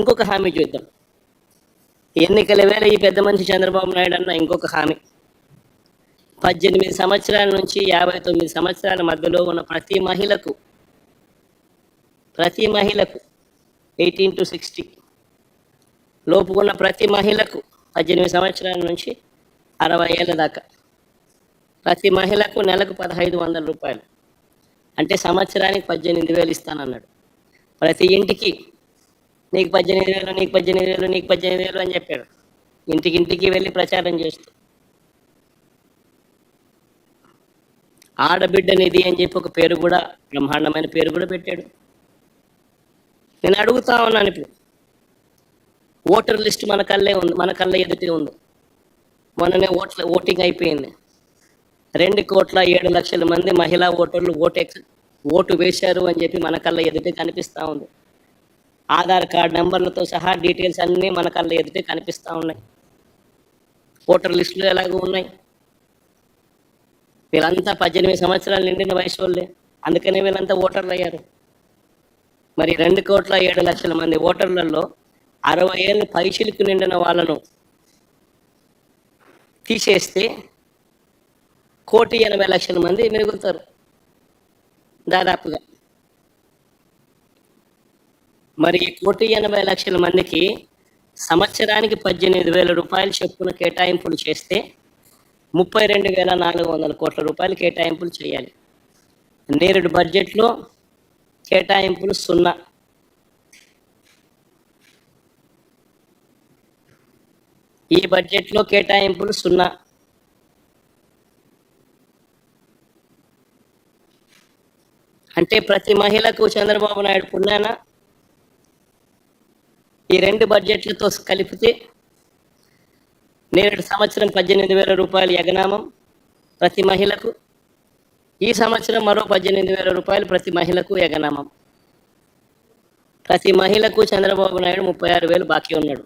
ఇంకొక హామీ చూద్దాం. ఎన్నికల వేళ ఈ పెద్ద మనిషి చంద్రబాబు నాయుడు అన్న ఇంకొక హామీ. పద్దెనిమిది సంవత్సరాల నుంచి యాభై తొమ్మిది సంవత్సరాల మధ్యలో ఉన్న ప్రతి మహిళకు ప్రతి మహిళకు ఎయిటీన్ టు సిక్స్టీ. లోపు ఉన్న ప్రతి మహిళకు పద్దెనిమిది సంవత్సరాల నుంచి అరవై ఏళ్ళ దాకా. ప్రతి మహిళకు నెలకు పదహైదు వందల రూపాయలు. అంటే సంవత్సరానికి పద్దెనిమిది వేలు ఇస్తానన్నాడు. ప్రతి ఇంటికి నీకు పద్దెనిమిది వేలు నీకు పద్దెనిమిది వేలు నీకు పద్దెనిమిది వేలు అని చెప్పాడు. ఇంటికి ఇంటికి వెళ్ళి ప్రచారం చేస్తూ. ఆడబిడ్డ నిధి అని చెప్పి ఒక పేరు కూడా బ్రహ్మాండమైన పేరు కూడా పెట్టాడు. నేను అడుగుతా ఉన్నాను ఇప్పుడు. ఓటర్ లిస్ట్ మన కళ్ళే ఉంది మన కళ్ళ ఎదుటే ఉంది. మొన్ననే ఓట్ల ఓటింగ్ అయిపోయింది. రెండు కోట్ల ఏడు లక్షల మంది మహిళా ఓటర్లు ఓటు ఓటు వేశారు అని చెప్పి మన కళ్ళ ఎదుటే కనిపిస్తూ ఉంది. ఆధార్ కార్డ్ నెంబర్లతో సహా డీటెయిల్స్ అన్నీ మన కళ్ళ ఎదుటే కనిపిస్తూ ఉన్నాయి. ఓటర్ లిస్టులు ఎలాగో ఉన్నాయి. వీళ్ళంతా పద్దెనిమిది సంవత్సరాలు నిండిన వయసు వాళ్ళే అందుకనే వీళ్ళంతా ఓటర్లు అయ్యారు. మరి రెండు కోట్ల ఏడు లక్షల మంది ఓటర్లలో అరవై ఏళ్ళు పైచిలకు నిండిన వాళ్ళను తీసేస్తే కోటి ఎనభై లక్షల మంది మిగులుతారు. దాదాపుగా. మరి ఈ కోటి ఎనభై లక్షల మందికి సంవత్సరానికి పద్దెనిమిది వేల రూపాయలు చొప్పున కేటాయింపులు చేస్తే ముప్పై రెండు వేల నాలుగు వందల కోట్ల రూపాయలు కేటాయింపులు చేయాలి. నేరుడు బడ్జెట్లో కేటాయింపులు సున్నా. ఈ బడ్జెట్లో కేటాయింపులు సున్నా. అంటే ప్రతి మహిళకు చంద్రబాబు నాయుడు పుణ్యాన ఈ రెండు బడ్జెట్లతో కలిపితే నేడు సంవత్సరం పద్దెనిమిది వేల రూపాయలు యగనామం ప్రతి మహిళకు ఈ సంవత్సరం మరో పద్దెనిమిది వేల రూపాయలు ప్రతి మహిళకు యగనామం. ప్రతి మహిళకు చంద్రబాబు నాయుడు ముప్పై ఆరు వేలు బాకీ ఉన్నాడు.